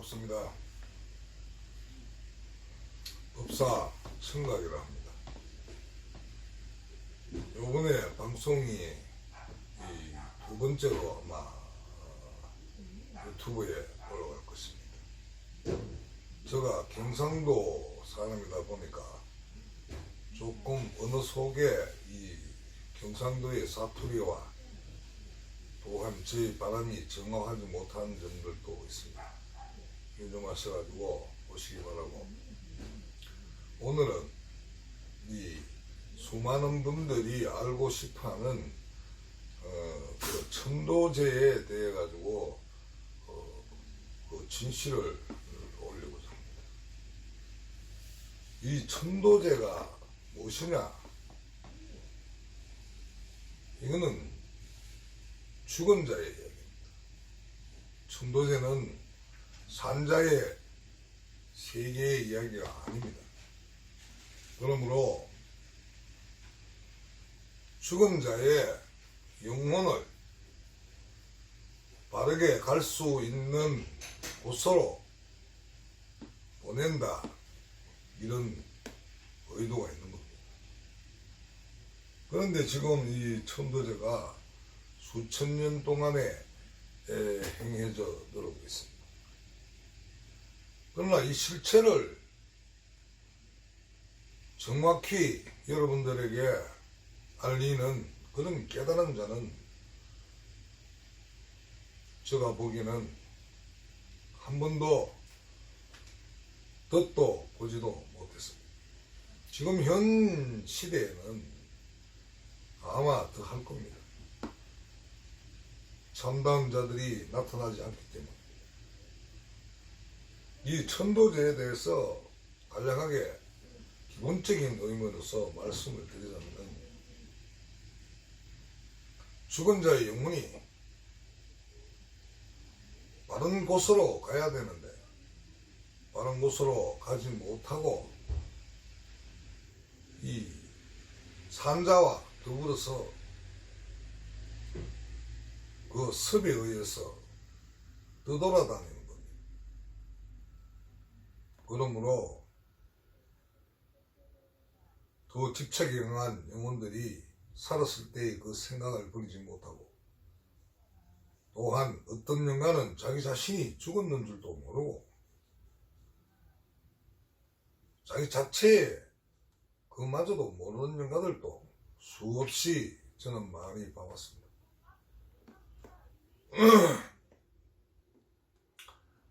반갑습니다. 법사 청각이라 합니다. 요번에 방송이 이두 번째로 아마 어, 유튜브에 올라갈 것입니다. 제가 경상도 사람이다 보니까 조금 어느 속에 이 경상도의 사투리와 또한 저희 바람이 정확하지 못한 점들도 있습니다. 유념하셔가지고 보시기 바라고 오늘은 이 수많은 분들이 알고 싶어하는 어, 그 천도제에 대해 가지고 어, 그 진실을 올리고자 합니다. 이 천도제가 무엇이냐? 이거는 죽은 자의 이야기입니다. 천도제는 산자의 세계의 이야기가 아닙니다. 그러므로 죽은 자의 영혼을 바르게 갈 수 있는 곳으로 보낸다. 이런 의도가 있는 겁니다. 그런데 지금 이 천도제가 수천 년 동안에 에, 행해져 들어오고 있습니다. 그러나 이 실체를 정확히 여러분들에게 알리는 그런 깨달은 자는 제가 보기에는 한 번도 듣도 보지도 못했습니다. 지금 현 시대에는 아마 더 할 겁니다. 참다운 자들이 나타나지 않기 때문에 이 천도제에 대해서 간략하게 기본적인 의미로서 말씀을 드리자면 죽은 자의 영혼이 바른 곳으로 가야 되는데 바른 곳으로 가지 못하고 이 산자와 더불어서 그 섭에 의해서 떠돌아다니는. 그러므로 더 집착이 강한 영혼들이 살았을 때의 그 생각을 버리지 못하고 또한 어떤 영가는 자기 자신이 죽었는 줄도 모르고 자기 자체에 그마저도 모르는 영가들도 수없이 저는 많이 봐왔습니다.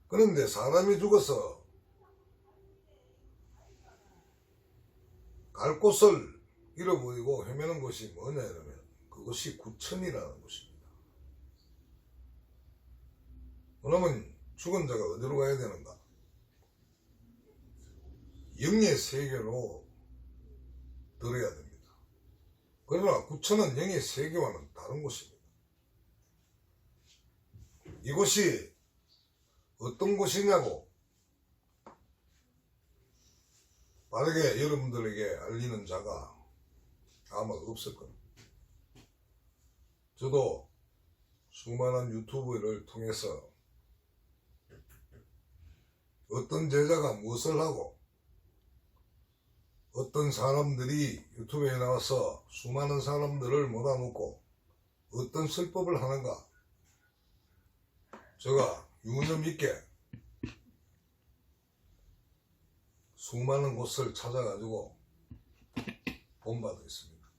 그런데 사람이 죽어서 갈 곳을 잃어버리고 헤매는 것이 뭐냐 이러면 그것이 구천이라는 것입니다. 그러면 죽은 자가 어디로 가야 되는가? 영의 세계로 들어야 됩니다. 그러나 구천은 영의 세계와는 다른 곳입니다. 이곳이 어떤 곳이냐고 빠르게 여러분들에게 알리는 자가 아마 없을 겁니다. 저도 수많은 유튜브를 통해서 어떤 제자가 무엇을 하고 어떤 사람들이 유튜브에 나와서 수많은 사람들을 모아놓고 어떤 설법을 하는가 제가 유념 있게 수많은 곳을 찾아가지고 본 바도 있습니다.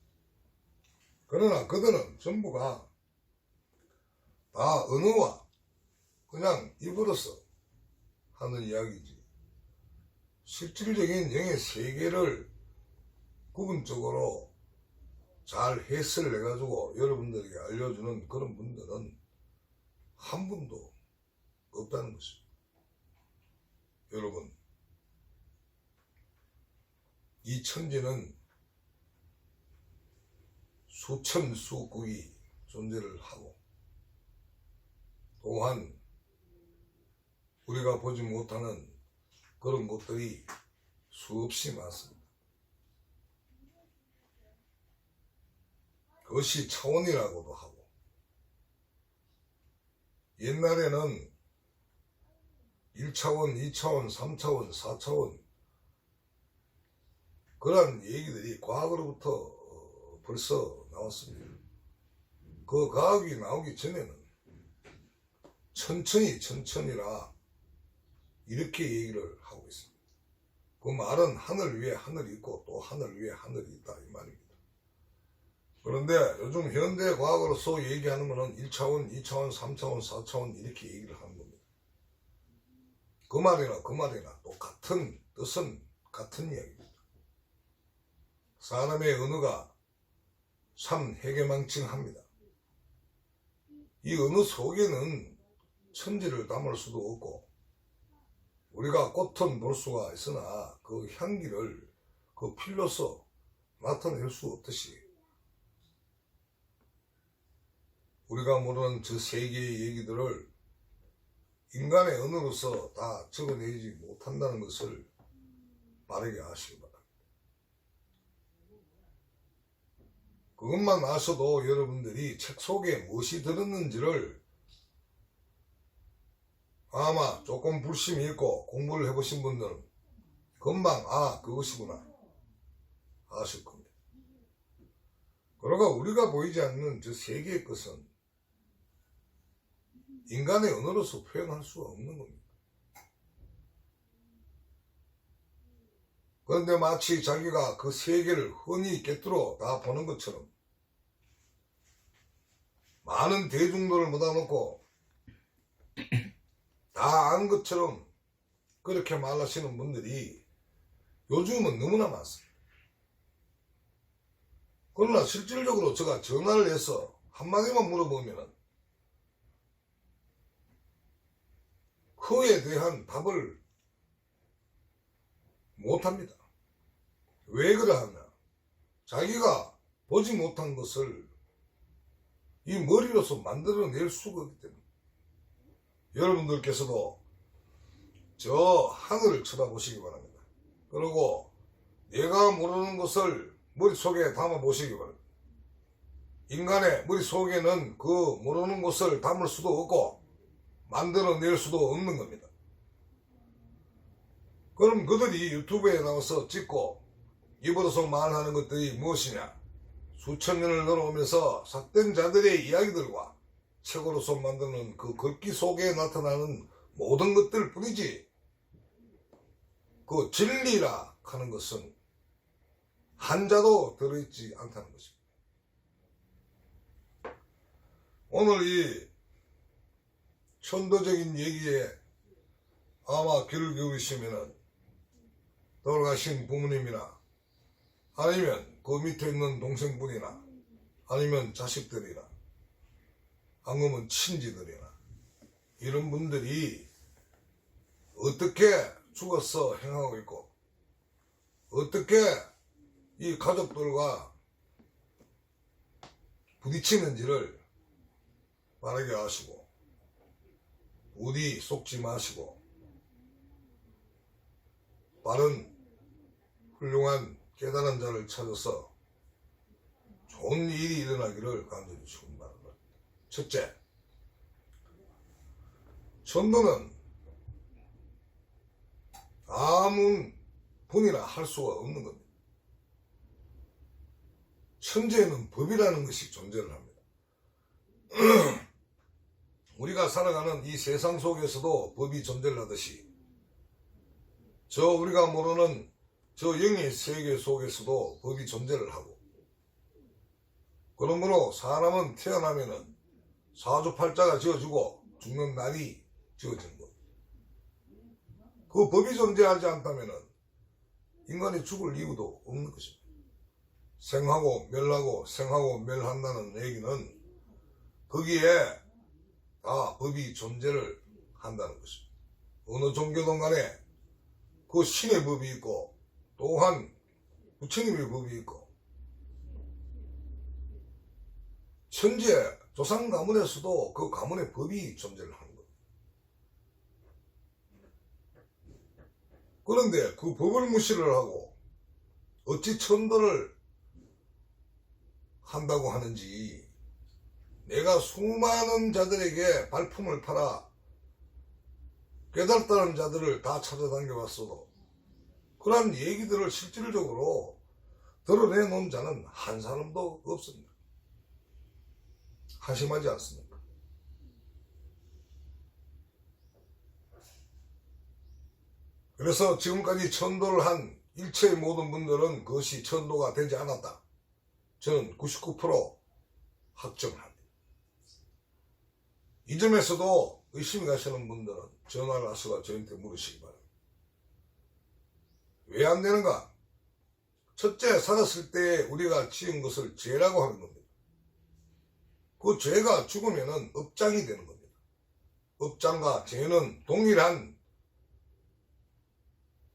그러나 그들은 전부가 다 언어와 그냥 입으로서 하는 이야기지. 실질적인 영의 세계를 구분적으로 잘 해설을 해가지고 여러분들에게 알려주는 그런 분들은 한 분도 없다는 것입니다. 여러분, 이 천지는 수천 수국이 존재를 하고 또한 우리가 보지 못하는 그런 것들이 수없이 많습니다. 그것이 차원이라고도 하고 옛날에는 1차원, 2차원, 3차원, 4차원 그런 얘기들이 과학으로부터 어, 벌써 나왔습니다. 그 과학이 나오기 전에는 천천히 천천히라 이렇게 얘기를 하고 있습니다. 그 말은 하늘 위에 하늘이 있고 또 하늘 위에 하늘이 있다 이 말입니다. 그런데 요즘 현대 과학으로서 얘기하는 것은 1차원, 2차원, 3차원, 4차원 이렇게 얘기를 하는 겁니다. 그 말이나 그 말이나 똑같은 뜻은 같은 이야기입니다. 사람의 언어가 참 해괴망칭합니다. 이 언어 속에는 천지를 담을 수도 없고 우리가 꽃은 볼 수가 있으나 그 향기를 그 필로서 나타낼 수 없듯이 우리가 모르는 저 세계의 얘기들을 인간의 언어로서 다 적어내지 못한다는 것을 바르게 아시기 바랍니다. 그것만 아셔도 여러분들이 책 속에 무엇이 들었는지를 아마 조금 불심이 있고 공부를 해보신 분들은 금방 아 그것이구나 아실 겁니다. 그러가 우리가 보이지 않는 저 세계의 것은 인간의 언어로서 표현할 수가 없는 겁니다. 그런데 마치 자기가 그 세계를 흔히 꿰뚫어 다 보는 것처럼 많은 대중들을 모아놓고 다 아는 것처럼 그렇게 말하시는 분들이 요즘은 너무나 많습니다. 그러나 실질적으로 제가 전화를 해서 한마디만 물어보면은 그에 대한 답을 못합니다. 왜 그러하냐? 자기가 보지 못한 것을 이 머리로서 만들어낼 수가 없기 때문에 여러분들께서도 저 하늘을 쳐다보시기 바랍니다. 그리고 내가 모르는 것을 머릿속에 담아보시기 바랍니다. 인간의 머릿속에는 그 모르는 것을 담을 수도 없고 만들어낼 수도 없는 겁니다. 그럼 그들이 유튜브에 나와서 찍고 입으로서 말하는 것들이 무엇이냐? 수천 년을 넘어오면서 삭된 자들의 이야기들과 책으로서 만드는 그 글귀 속에 나타나는 모든 것들 뿐이지 그 진리라 하는 것은 한자도 들어있지 않다는 것입니다. 오늘 이 천도적인 얘기에 아마 귀를 기울이시면은 돌아가신 부모님이나 아니면 그 밑에 있는 동생분이나 아니면 자식들이나 방금은 친지들이나 이런 분들이 어떻게 죽어서 행하고 있고 어떻게 이 가족들과 부딪히는지를 바르게 아시고 부디 속지 마시고 바른 훌륭한 깨달은 자를 찾아서 좋은 일이 일어나기를 간절히 축원바랍니다. 첫째, 전도는 아무 분이나 할 수가 없는 겁니다. 천재에는 법이라는 것이 존재를 합니다. 우리가 살아가는 이 세상 속에서도 법이 존재를 하듯이 저 우리가 모르는 저 영의 세계 속에서도 법이 존재를 하고 그러므로 사람은 태어나면은 사주팔자가 지어지고 죽는 날이 지어진 것. 그 법이 존재하지 않다면은 인간이 죽을 이유도 없는 것입니다. 생하고 멸하고 생하고 멸한다는 얘기는 거기에 다 법이 존재를 한다는 것입니다. 어느 종교든 간에 그 신의 법이 있고 또한 부처님의 법이 있고 천재 조상 가문에서도 그 가문의 법이 존재를 하는 겁니다. 그런데 그 법을 무시를 하고 어찌 천도를 한다고 하는지 내가 수많은 자들에게 발품을 팔아 깨달았다는 자들을 다 찾아다녀 봤어도 그러한 얘기들을 실질적으로 드러내 놓은 자는 한 사람도 없습니다. 한심하지 않습니까? 그래서 지금까지 천도를 한 일체의 모든 분들은 그것이 천도가 되지 않았다. 저는 99% 확정을 합니다. 이 점에서도 의심이 가시는 분들은 전화를 하셔서 저한테 물으시기 바랍니다. 왜 안 되는가? 첫째, 살았을 때 우리가 지은 것을 죄라고 하는 겁니다. 그 죄가 죽으면은 업장이 되는 겁니다. 업장과 죄는 동일한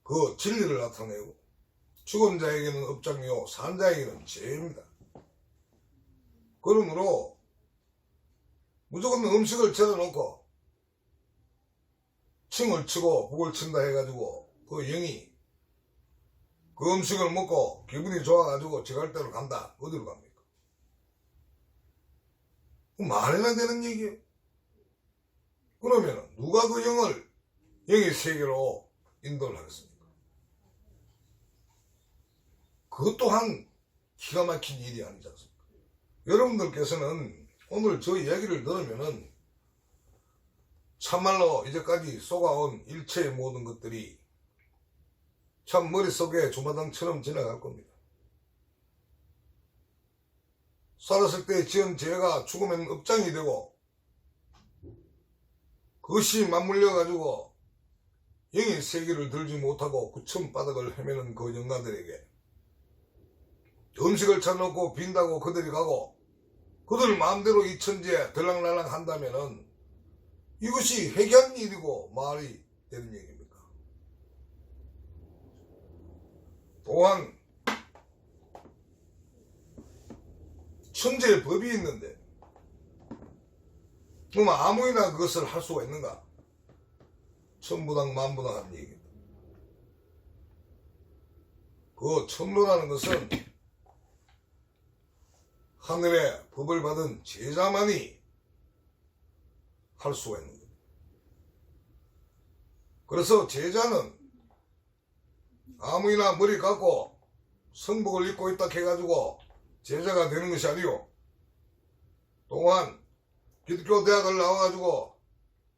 그 진리를 나타내고 죽은 자에게는 업장이요 산 자에게는 죄입니다. 그러므로 무조건 음식을 차려놓고 층을 치고 북을 친다 해가지고 그 영이 그 음식을 먹고 기분이 좋아가지고 지갈 대로 간다. 어디로 갑니까? 그 말이나 되는 얘기예요. 그러면 누가 그 영을 영의 세계로 인도를 하겠습니까? 그것 또한 기가 막힌 일이 아니지 않습니까? 여러분들께서는 오늘 저 이야기를 들으면은 참말로 이제까지 쏘아온 일체의 모든 것들이 참 머릿속에 주마등처럼 지나갈 겁니다. 살았을 때 지은 죄가 죽으면 업장이 되고 그것이 맞물려 가지고 영의 세계를 들지 못하고 구천 바닥을 헤매는 그 영가들에게 음식을 쳐놓고 빈다고 그들이 가고 그들 마음대로 이 천지에 들락날락 한다면은 이것이 회개한 일이고 말이 되는 얘기입니까? 또한 천재의 법이 있는데 그럼 아무나 그것을 할 수가 있는가? 천부당 만부당 하는 얘기입니다. 그 천부라는 것은 하늘의 법을 받은 제자만이 할 수가 있는 겁니다. 그래서 제자는 아무나 머리 감고 성복을 입고 있다 해가지고 제자가 되는 것이 아니요. 또한 기독교 대학을 나와가지고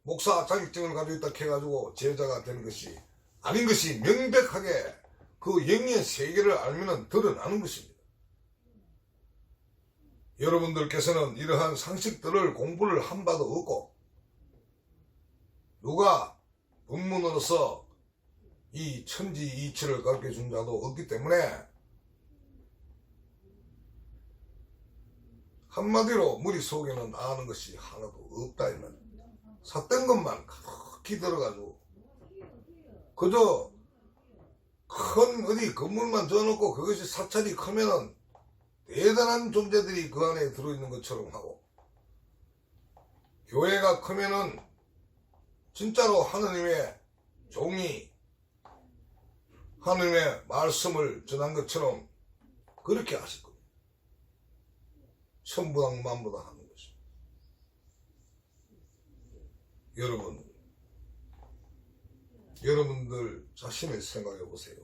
목사 자격증을 가지고 있다 해가지고 제자가 되는 것이 아닌 것이 명백하게 그 영의 세계를 알면 드러나는 것입니다. 여러분들께서는 이러한 상식들을 공부를 한 바도 없고 누가 본문으로서 이 천지 이치를 가르쳐 준 자도 없기 때문에 한마디로 머릿속에는 아는 것이 하나도 없다 이 말입니다. 삿된 것만 가득히 들어가지고 그저 큰 어디 건물만 지어놓고 그것이 사찰이 크면은 대단한 존재들이 그 안에 들어있는 것처럼 하고 교회가 크면은 진짜로 하느님의 종이 하느님의 말씀을 전한 것처럼 그렇게 하실 겁니다. 천부당 만부당 하는 것입니다. 여러분, 여러분들 자신을 생각해 보세요.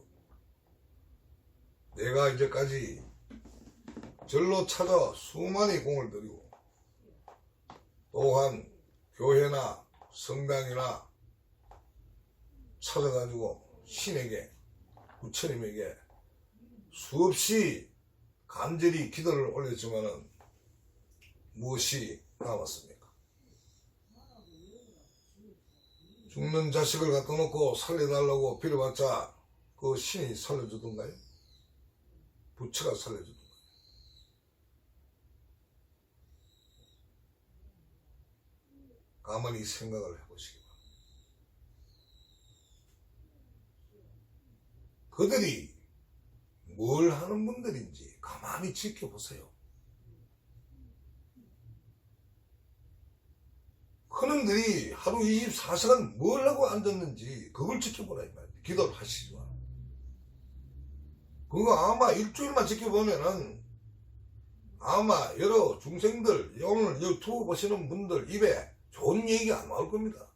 내가 이제까지 절로 찾아 수많이 공을 들이고 또한 교회나 성당이나 찾아가지고 신에게 부처님에게 수없이 간절히 기도를 올렸지만은 무엇이 남았습니까? 죽는 자식을 갖다 놓고 살려달라고 빌어봤자 그 신이 살려주던가요? 부처가 살려주던가요? 가만히 생각을 해보시기 바랍니다. 그들이 뭘 하는 분들인지 가만히 지켜보세요. 그놈들이 하루 24시간 뭘 하고 앉았는지 그걸 지켜보라 이 말이야. 기도를 하시지 마. 그거 아마 일주일만 지켜보면은 아마 여러 중생들 오늘 유튜브 보시는 분들 입에 좋은 얘기 안 나올 겁니다.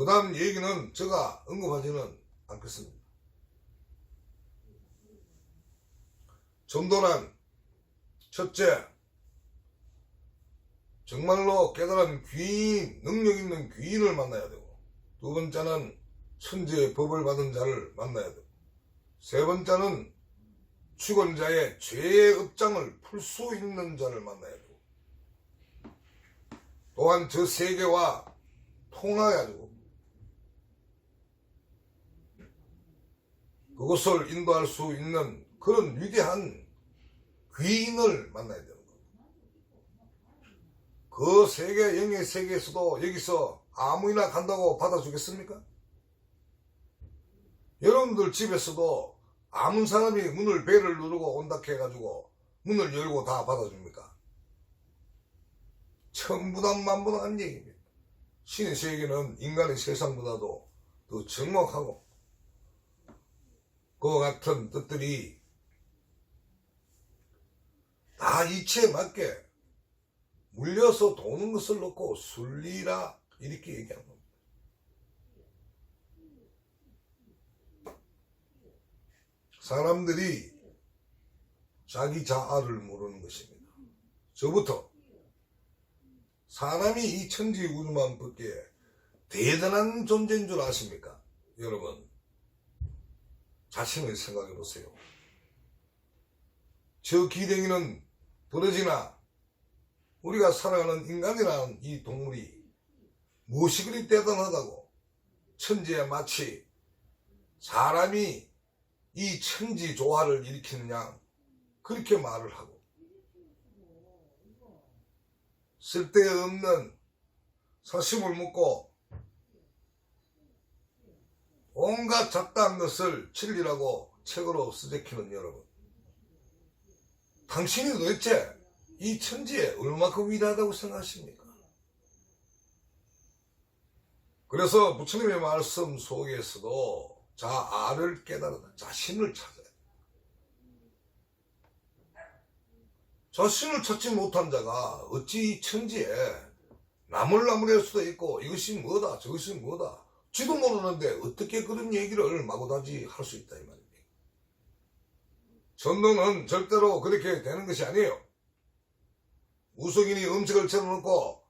그 다음 얘기는 제가 언급하지는 않겠습니다. 전도란 첫째 정말로 깨달은 귀인 능력 있는 귀인을 만나야 되고 두 번째는 천지의 법을 받은 자를 만나야 되고 세 번째는 죽은 자의 죄의 업장을 풀 수 있는 자를 만나야 되고 또한 저 세계와 통하여 가지고 그것을 인도할 수 있는 그런 위대한 귀인을 만나야 되는 거예요. 그 세계, 영의 세계에서도 여기서 아무나 간다고 받아주겠습니까? 여러분들 집에서도 아무 사람이 문을 배를 누르고 온다 해가지고 문을 열고 다 받아줍니까? 천부다 만분한 얘기입니다. 신의 세계는 인간의 세상보다도 더 정확하고 그와 같은 뜻들이 다 이치에 맞게 물려서 도는 것을 놓고 순리라 이렇게 얘기한 겁니다. 사람들이 자기 자아를 모르는 것입니다. 저부터 사람이 이 천지 우주만 벗기에 대단한 존재인 줄 아십니까? 여러분 자신을 생각해 보세요. 저 기댕이는 부러지나 우리가 살아가는 인간이라는 이 동물이 무엇이 그리 대단하다고 천지에 마치 사람이 이 천지 조화를 일으키느냐 그렇게 말을 하고 쓸데없는 사심을 묻고 온갖 잡다한 것을 진리라고 책으로 쓰제키는 여러분 당신이 도대체 이 천지에 얼마큼 위대하다고 생각하십니까? 그래서 부처님의 말씀 속에서도 자아를 깨달아 자신을 찾아야 돼. 자신을 찾지 못한 자가 어찌 이 천지에 나물나물할 수도 있고 이것이 뭐다 저것이 뭐다 지도 모르는데 어떻게 그런 얘기를 마구다지 할 수 있다 이 말입니다. 전도는 절대로 그렇게 되는 것이 아니에요. 무속인이 음식을 채워놓고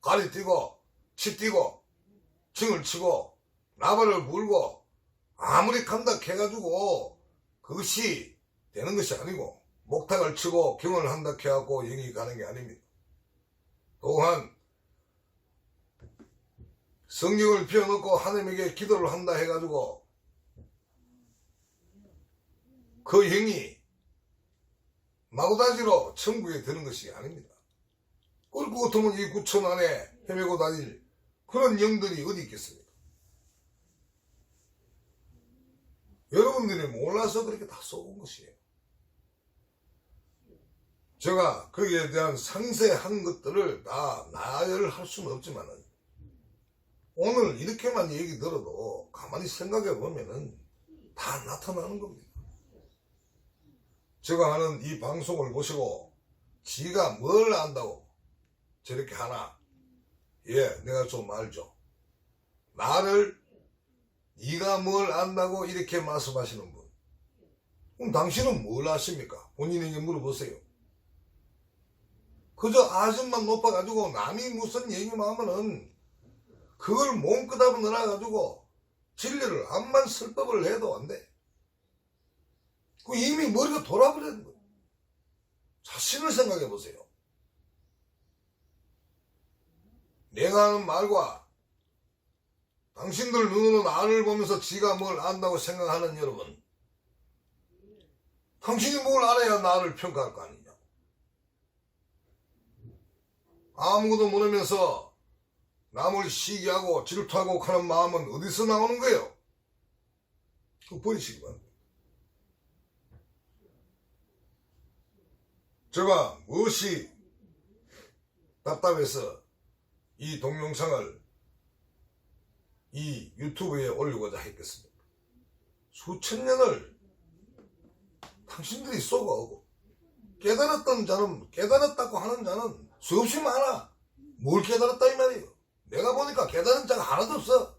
가리 띄고 치 띄고 칭을 치고 나발을 불고 아무리 간다 해가지고 그것이 되는 것이 아니고 목탁을 치고 경을 한다 해갖고 영이 가는 게 아닙니다. 또한 성경을 피워놓고 하나님에게 기도를 한다 해가지고 그 영이 마구다지로 천국에 드는 것이 아닙니다. 꿀고 같으면 이 구천 안에 헤매고 다닐 그런 영들이 어디 있겠습니까? 여러분들이 몰라서 그렇게 다 쏘은 것이에요. 제가 거기에 대한 상세한 것들을 다 나열할 수는 없지만은 오늘 이렇게만 얘기 들어도 가만히 생각해 보면은 다 나타나는 겁니다. 제가 하는 이 방송을 보시고 지가 뭘 안다고 저렇게 하나? 예 내가 좀 알죠. 나를 네가 뭘 안다고 이렇게 말씀하시는 분. 그럼 당신은 뭘 아십니까? 본인에게 물어보세요. 그저 아줌만 높아가지고 남이 무슨 얘기만 하면은 그걸 몸끄다고 늘어가지고 진리를 암만 설법을 해도 안 돼. 그 이미 머리가 돌아버리는 거예요. 자신을 생각해 보세요. 내가 하는 말과 당신들 눈으로 나를 보면서 지가 뭘 안다고 생각하는 여러분. 당신이 뭘 알아야 나를 평가할 거 아니냐. 아무것도 모르면서 남을 시기하고 질투하고 하는 마음은 어디서 나오는 거예요? 그거 버리시기 바랍니다. 제가 무엇이 답답해서 이 동영상을 이 유튜브에 올리고자 했겠습니까? 수천 년을 당신들이 쏘고오고 깨달았던 자는 깨달았다고 하는 자는 수없이 많아. 뭘 깨달았다 이 말이에요. 내가 보니까 깨달은 자가 하나도 없어.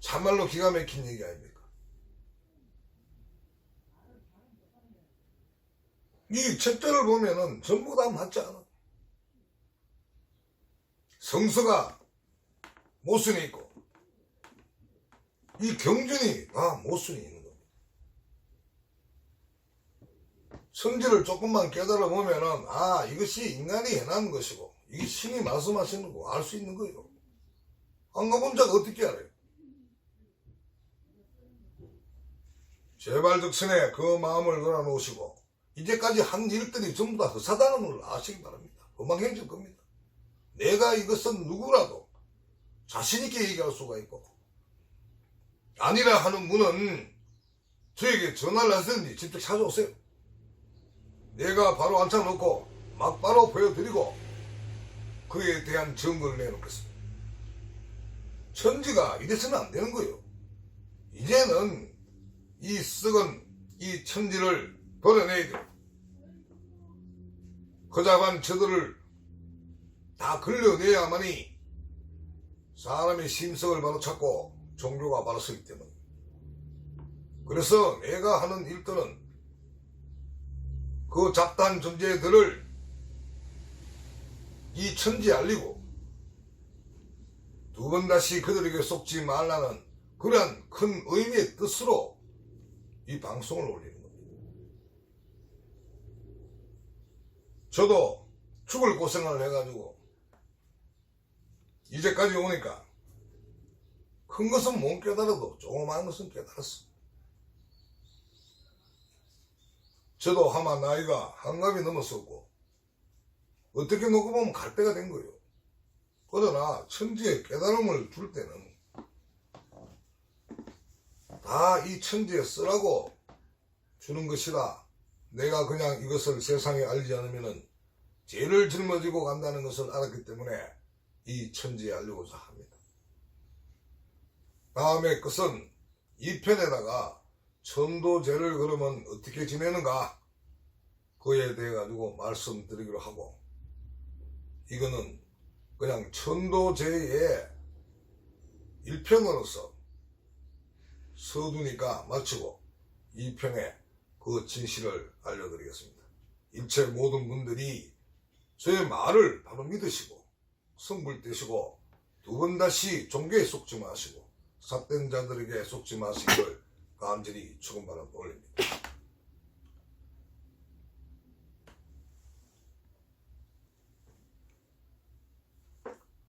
참말로 기가 막힌 얘기 아닙니까? 이 책들을 보면은 전부 다 맞지 않아. 성서가 모순이 있고, 이 경전이 다 모순이 있는 겁니다. 성질을 조금만 깨달아 보면은, 아, 이것이 인간이 해난 것이고, 이게 신이 말씀하시는 거 알 수 있는 거예요. 안 가본 자가 어떻게 알아요? 제발 적선에 그 마음을 걸어놓으시고 이제까지 한 일들이 전부 다 허사다는 걸 아시기 바랍니다. 도망해질 겁니다. 내가 이것은 누구라도 자신있게 얘기할 수가 있고 아니라 하는 분은 저에게 전화를 하시든지 직접 찾아오세요. 내가 바로 앉혀놓고 막 바로 보여드리고 그에 대한 증거를 내놓겠습니다. 천지가 이래서는 안 되는 거예요. 이제는 이 썩은 이 천지를 버려내야 돼요. 허잡한 저들을 다 걸려내야만이 사람의 심성을 바로 찾고 종교가 바로 서기 때문에. 그래서 내가 하는 일들은 그 잡다한 존재들을 이 천지에 알리고 두 번 다시 그들에게 속지 말라는 그러한 큰 의미의 뜻으로 이 방송을 올리는 겁니다. 저도 죽을 고생을 해가지고 이제까지 오니까 큰 것은 못 깨달아도 조그마한 것은 깨달았어. 저도 아마 나이가 한갑이 넘었었고 어떻게 놓고 보면 갈 때가 된 거예요. 그러나 천지에 깨달음을 줄 때는 다 이 천지에 쓰라고 주는 것이다. 내가 그냥 이것을 세상에 알지 않으면은 죄를 짊어지고 간다는 것을 알았기 때문에 이 천지에 알려고자 합니다. 다음의 것은 이 편에다가 천도제를 그러면 어떻게 지내는가 그에 대해 가지고 말씀드리기로 하고 이거는 그냥 천도제의 일편으로서 서두니까 마치고 이 편에 그 진실을 알려드리겠습니다. 일체 모든 분들이 저의 말을 바로 믿으시고 성불 되시고 두 번 다시 종교에 속지 마시고 삿된 자들에게 속지 마시기를 간절히 축원바라 올립니다.